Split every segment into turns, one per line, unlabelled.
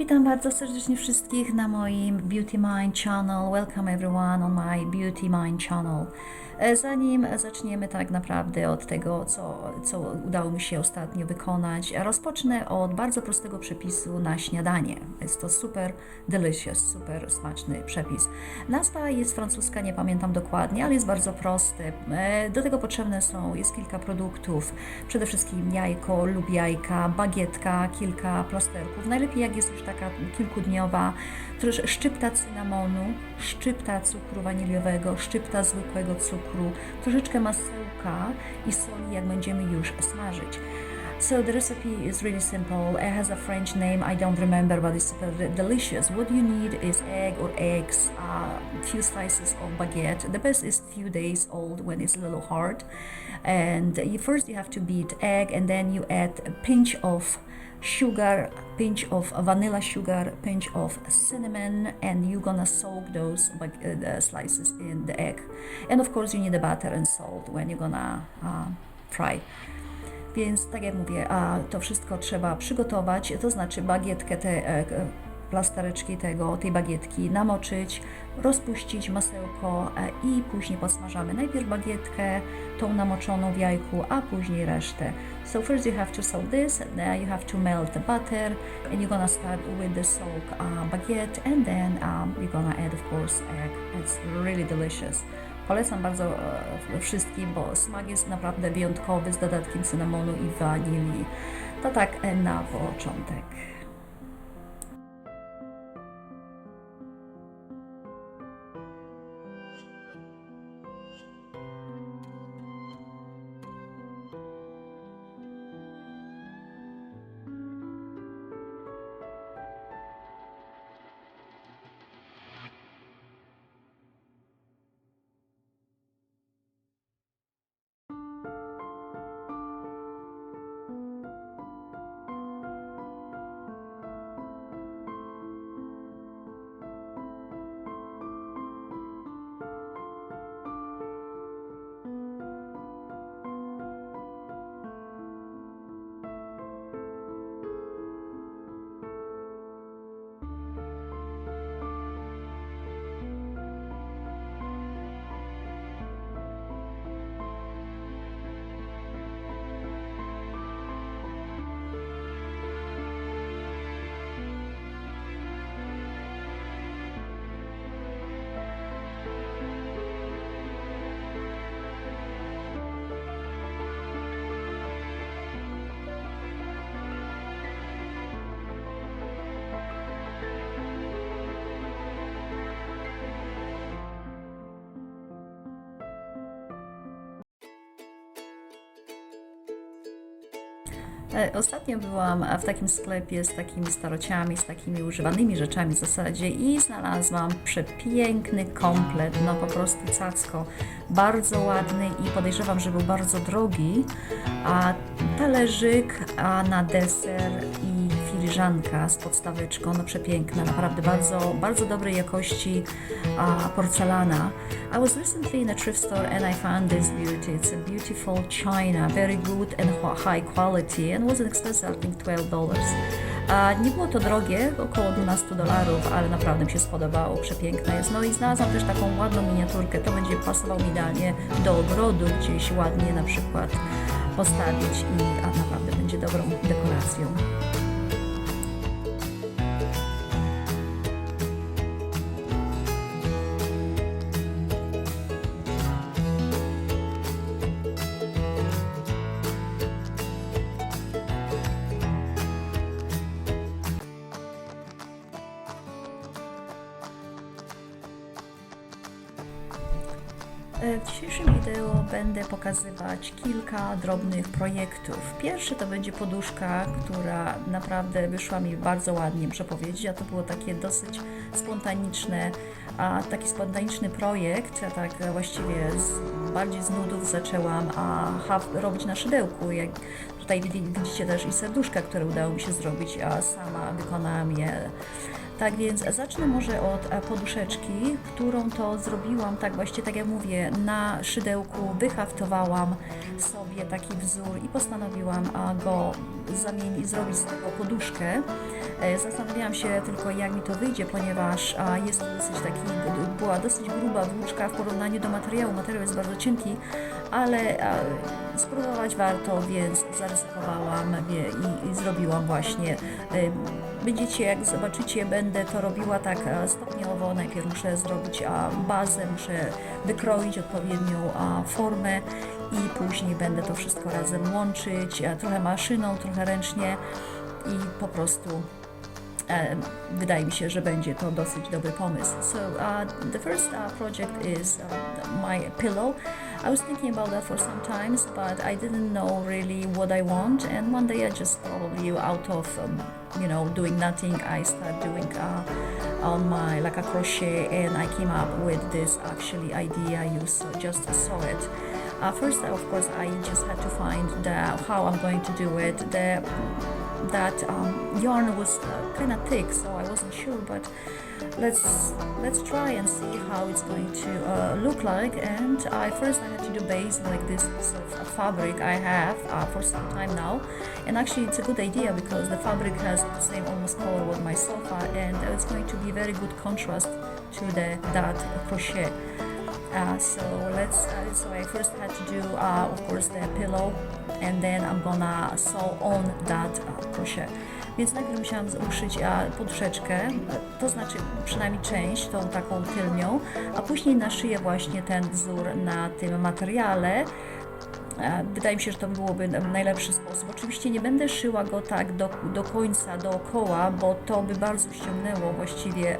Witam bardzo serdecznie wszystkich na moim Beauty Mind Channel. Welcome everyone on my Beauty Mind Channel. E, Zanim zaczniemy tak naprawdę od tego, co, co udało mi się ostatnio wykonać, rozpocznę od bardzo prostego przepisu na śniadanie. Jest to super delicious, super smaczny przepis. Nazwa jest francuska, nie pamiętam dokładnie, ale jest bardzo prosty. E, Do tego potrzebne są, jest kilka produktów, przede wszystkim jajko lub jajka, bagietka, kilka plasterków. Najlepiej jak jest już taka kilkudniowa, też szczypta cynamonu, szczypta cukru waniliowego, szczypta zwykłego cukru, troszeczkę masełka i soli, jak będziemy już smażyć. So the recipe is really simple. It has a French name. I don't remember, but it's delicious. What you need is egg or eggs, a few slices of baguette. The best is few days old when it's a little hard. And you, first you have to beat egg, and then you add a pinch of sugar, pinch of vanilla sugar, pinch of cinnamon, and you're gonna soak those uh, slices in the egg. And of course, you need the butter and salt when you're gonna uh, fry. Więc tak jak mówię, to wszystko trzeba przygotować, to znaczy bagietkę, te e, plastereczki tego, tej bagietki namoczyć, rozpuścić masełko e, i później podsmażamy. Najpierw bagietkę, tą namoczoną w jajku, a później resztę. So first you have to soak this, then you have to melt the butter, and you're gonna start with the soak uh, baguette, and then um, you're gonna add of course egg. It's really delicious. Polecam bardzo e, wszystkim, bo smak jest naprawdę wyjątkowy z dodatkiem cynamonu i wanilii. To tak e, na początek. Ostatnio byłam w takim sklepie z takimi starociami, z takimi używanymi rzeczami w zasadzie i znalazłam przepiękny komplet, no po prostu cacko, bardzo ładny i podejrzewam, że był bardzo drogi, a talerzyk a na deser filiżanka z podstaweczką, no przepiękna, naprawdę bardzo, bardzo dobrej jakości porcelana. I was recently in a thrift store and I found this beauty. It's a beautiful china, very good and high quality and wasn't expensive, I think 12 dollars. Nie było to drogie, około 12 dolarów, ale naprawdę mi się spodobało, przepiękna jest. No i znalazłam też taką ładną miniaturkę, to będzie pasował idealnie do ogrodu, gdzieś ładnie na przykład postawić i a naprawdę będzie dobrą dekoracją. W dzisiejszym wideo będę pokazywać kilka drobnych projektów. Pierwszy to będzie poduszka, która naprawdę wyszła mi bardzo ładnie, muszę powiedzieć, a to było takie dosyć spontaniczne, a taki spontaniczny projekt, ja tak właściwie z, bardziej z nudów zaczęłam a, robić na szydełku, jak, tutaj widzi- widzicie też i serduszka, które udało mi się zrobić, a sama wykonałam je. Tak więc zacznę może od e, poduszeczki, którą to zrobiłam, tak właściwie tak jak mówię, na szydełku wyhaftowałam sobie taki wzór i postanowiłam go zamienić, zrobić z tego poduszkę. E, Zastanawiałam się tylko jak mi to wyjdzie, ponieważ jest dosyć taki, była dosyć gruba włóczka w porównaniu do materiału. Materiał jest bardzo cienki, ale spróbować warto, więc zaryzykowałam i, i zrobiłam właśnie. E, Będziecie, jak zobaczycie, będę to robiła tak e, stopniowo. Najpierw muszę zrobić a, bazę, muszę wykroić odpowiednią a, formę i później będę to wszystko razem łączyć, trochę maszyną, trochę ręcznie i po prostu e, wydaje mi się, że będzie to dosyć dobry pomysł. So uh, the first uh, project is um, my pillow. I was thinking about that for some times, but I didn't know really what I want. And one day I just probably out of um, you know doing nothing, I started doing uh, on my like a crochet, and I came up with this actually idea. You saw, just saw it. Uh, first, of course, I just had to find the, how I'm going to do it. The that um, yarn was uh, kind of thick, so I wasn't sure. But let's let's try and see how it's going to uh, look like. And I first I had to do base like this of fabric I have uh, for some time now, and actually it's a good idea because the fabric has the same almost color with my sofa, and it's going to be very good contrast to the that crochet. Uh, so let's. Uh, so I first had to do, uh, of course, the pillow, and then I'm gonna sew on that uh, crochet. Więc najpierw musiałam uszyć e, to znaczy przynajmniej część, tą taką tylnią, a później naszyję właśnie ten wzór na tym materiale. Wydaje mi się, że to byłoby najlepszy sposób. Oczywiście nie będę szyła go tak do, do końca, dookoła, bo to by bardzo ściągnęło właściwie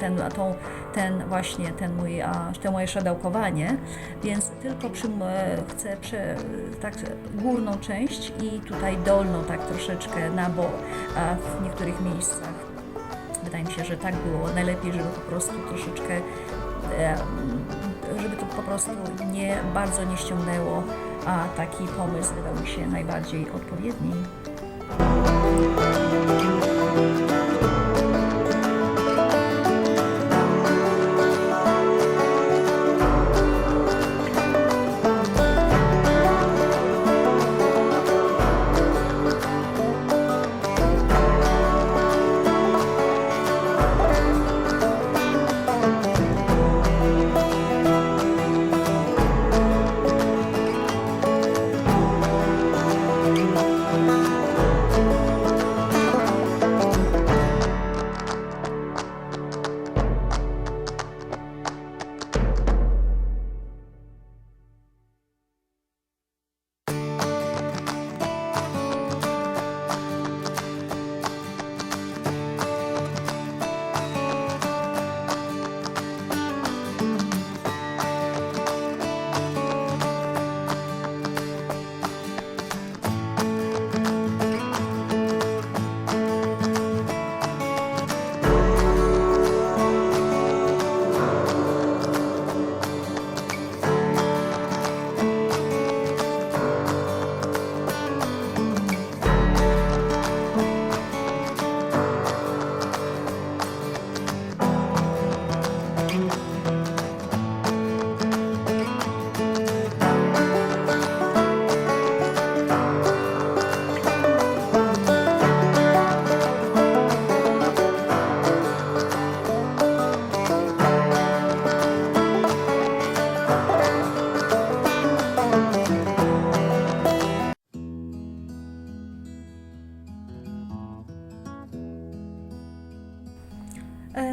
ten, tą, ten właśnie ten mój, to moje szadełkowanie, więc tylko przy, e, chcę prze, tak górną część i tutaj dolną tak troszeczkę na bo a, w niektórych miejscach. Wydaje mi się, że tak było najlepiej, żeby po prostu troszeczkę żeby to po prostu nie bardzo nie ściągnęło, a taki pomysł wydał mi się najbardziej odpowiedni.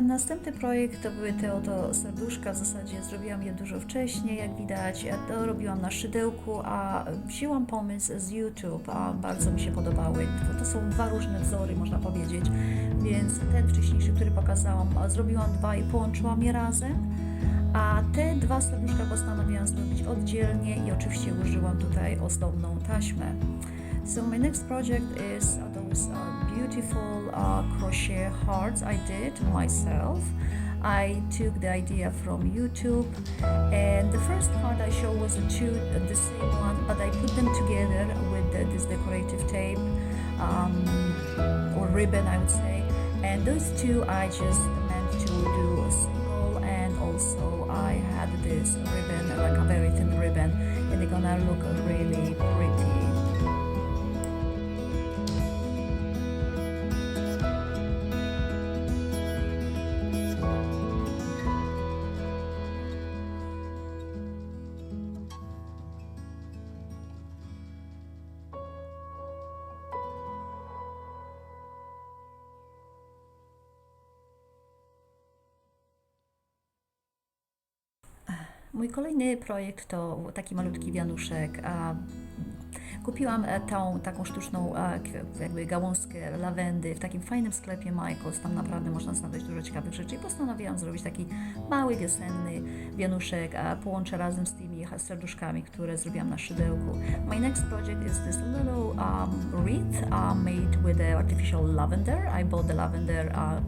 Następny projekt to były te oto serduszka, w zasadzie zrobiłam je dużo wcześniej, jak widać, to robiłam na szydełku, a wzięłam pomysł z YouTube, a bardzo mi się podobały. To, są dwa różne wzory, można powiedzieć, więc ten wcześniejszy, który pokazałam, zrobiłam dwa i połączyłam je razem, a te dwa serduszka postanowiłam zrobić oddzielnie i oczywiście użyłam tutaj ozdobną taśmę. So my next project is uh, beautiful uh, crochet hearts I did myself. I took the idea from YouTube, and the first heart I showed was the two, uh, the same one, but I put them together with the this decorative tape um, or ribbon, I would say. And those two I just meant to do a single, and also I had this ribbon, like a very thin ribbon, and they're gonna look really Mój kolejny projekt to taki malutki wianuszek. Kupiłam e, tą taką sztuczną e, jakby gałązkę lawendy w takim fajnym sklepie Michaels. Tam naprawdę można znaleźć dużo ciekawych rzeczy i postanowiłam zrobić taki mały wiosenny wianuszek, a połączę razem z tymi serduszkami, które zrobiłam na szydełku. My next project is this little um, wreath uh, made with artificial lavender. I bought the lavender uh,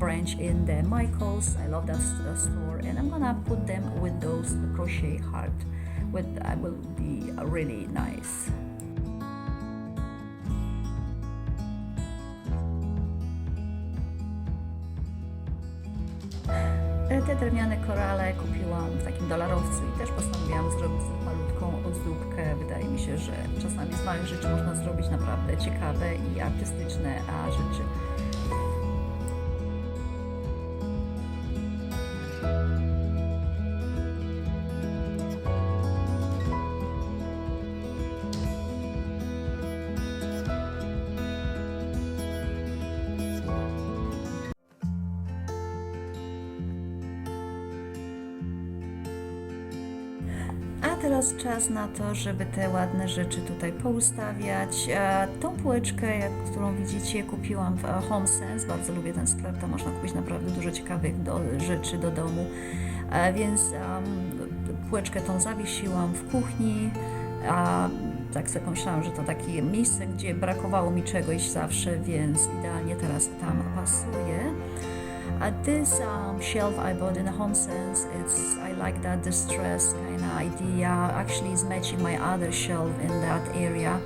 branch in the Michaels. I love that uh, store, and I'm gonna put them with those crochet heart. With I will be uh, really nice. E, Te drewniane korale kupiłam w takim dolarowcu i też postanowiłam zrobić malutką ozdóbkę. Wydaje mi się, że czasami z małych rzeczy można zrobić naprawdę ciekawe i artystyczne a rzeczy. Czas na to, żeby te ładne rzeczy tutaj poustawiać. E, Tą półeczkę, którą widzicie, kupiłam w e, Home Sense. Bardzo lubię ten sklep, tam można kupić naprawdę dużo ciekawych do, rzeczy do domu. E, Więc um, półeczkę tą zawiesiłam w kuchni. A tak sobie pomyślałam, że to takie miejsce, gdzie brakowało mi czegoś zawsze, więc idealnie teraz tam pasuje. Uh, this um, shelf I bought in a home sense, it's I like that distress kind of idea. Actually, it's matching my other shelf in that area,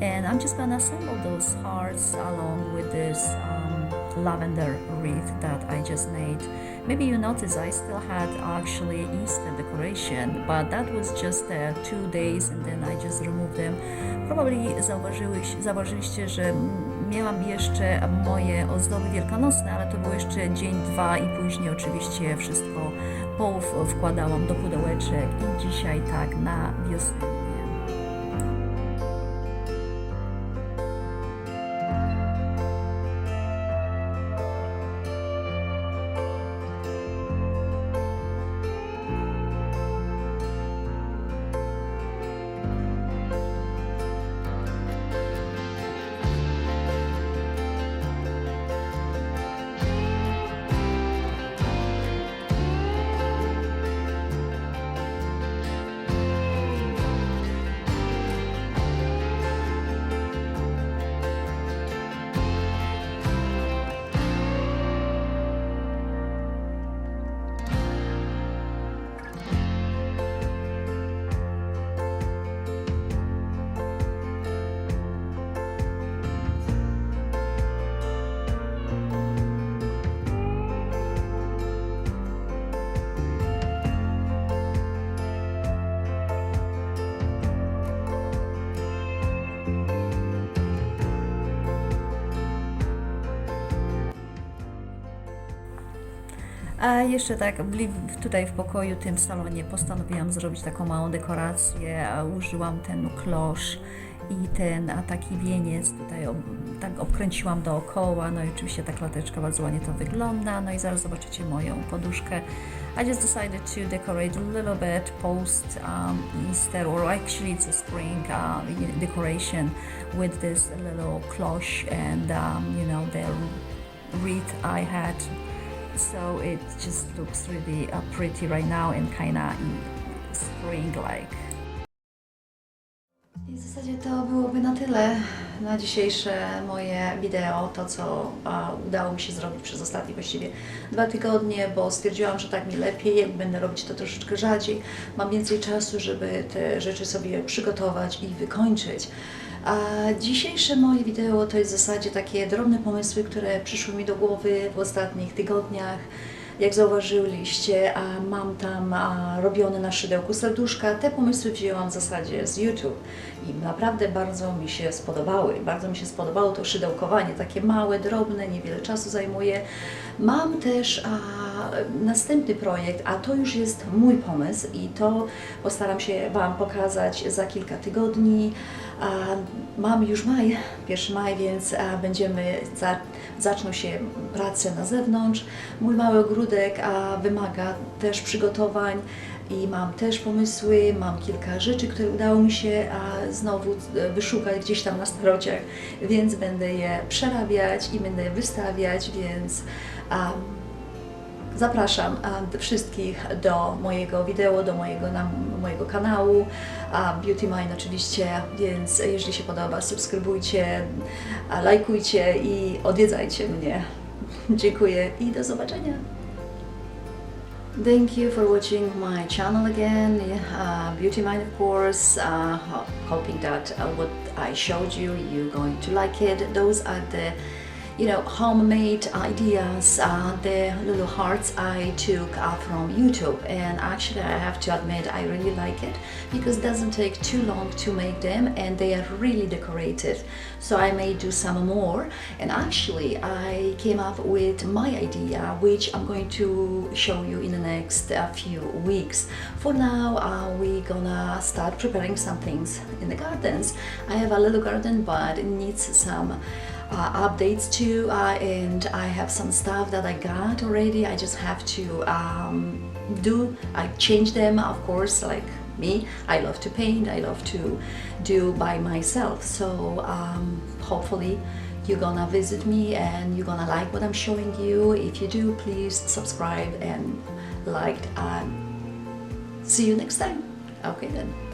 and I'm just gonna assemble those hearts along with this um, lavender wreath that I just made. Maybe you notice I still had actually Easter decoration, but that was just uh, two days, and then I just removed them. Probably zauważyliście, że miałam jeszcze moje ozdoby wielkanocne, ale to było jeszcze dzień, dwa i później oczywiście wszystko połów wkładałam do pudełeczek i dzisiaj tak na wiosennie. A jeszcze tak, tutaj w pokoju, tym salonie postanowiłam zrobić taką małą dekorację. Użyłam ten klosz i ten a taki wieniec tutaj ob, tak obkręciłam dookoła. No i oczywiście ta klateczka bardzo ładnie to wygląda. No i zaraz zobaczycie moją poduszkę. I just decided to decorate a little bit post um, Easter, or actually it's a spring uh, decoration with this little cloche and um, you know the wreath I had so it just looks really uh, pretty right now and kind of spring-like. I w zasadzie to byłoby na tyle na dzisiejsze moje wideo, to co a, udało mi się zrobić przez ostatnie właściwie dwa tygodnie, bo stwierdziłam, że tak mi lepiej, będę robić to troszeczkę rzadziej, mam więcej czasu, żeby te rzeczy sobie przygotować i wykończyć. A dzisiejsze moje wideo to jest w zasadzie takie drobne pomysły, które przyszły mi do głowy w ostatnich tygodniach. Jak zauważyliście, mam tam robione na szydełku serduszka. Te pomysły wzięłam w zasadzie z YouTube i naprawdę bardzo mi się spodobały. Bardzo mi się spodobało to szydełkowanie, takie małe, drobne, niewiele czasu zajmuje. Mam też następny projekt, a to już jest mój pomysł i to postaram się Wam pokazać za kilka tygodni. A, mam już maj, 1 maj, więc będziemy, za, zaczną się prace na zewnątrz. Mój mały ogródek wymaga też przygotowań i mam też pomysły, mam kilka rzeczy, które udało mi się a, znowu e, wyszukać gdzieś tam na starociach, więc będę je przerabiać i będę je wystawiać, więc a, Zapraszam wszystkich do mojego wideo, do mojego, na, mojego kanału Beauty Mind oczywiście, więc jeżeli się podoba, subskrybujcie, lajkujcie i odwiedzajcie mnie. Dziękuję i do zobaczenia. Thank you for watching my channel again, uh, Beauty Mind of course, uh, ho- hoping that uh, what I showed you, you're going to like it. Those are the you know, homemade ideas, uh, the little hearts I took uh, from YouTube. And actually, I have to admit, I really like it because it doesn't take too long to make them and they are really decorated. So I may do some more. And actually, I came up with my idea, which I'm going to show you in the next uh, few weeks. For now, uh, we're gonna start preparing some things in the gardens. I have a little garden, but it needs some uh, updates too uh, and I have some stuff that I got already. I just have to um, do I change them of course like me. I love to paint. I love to do by myself. So um, hopefully you're gonna visit me and you're gonna like what I'm showing you. If you do please subscribe and like and see you next time. Okay then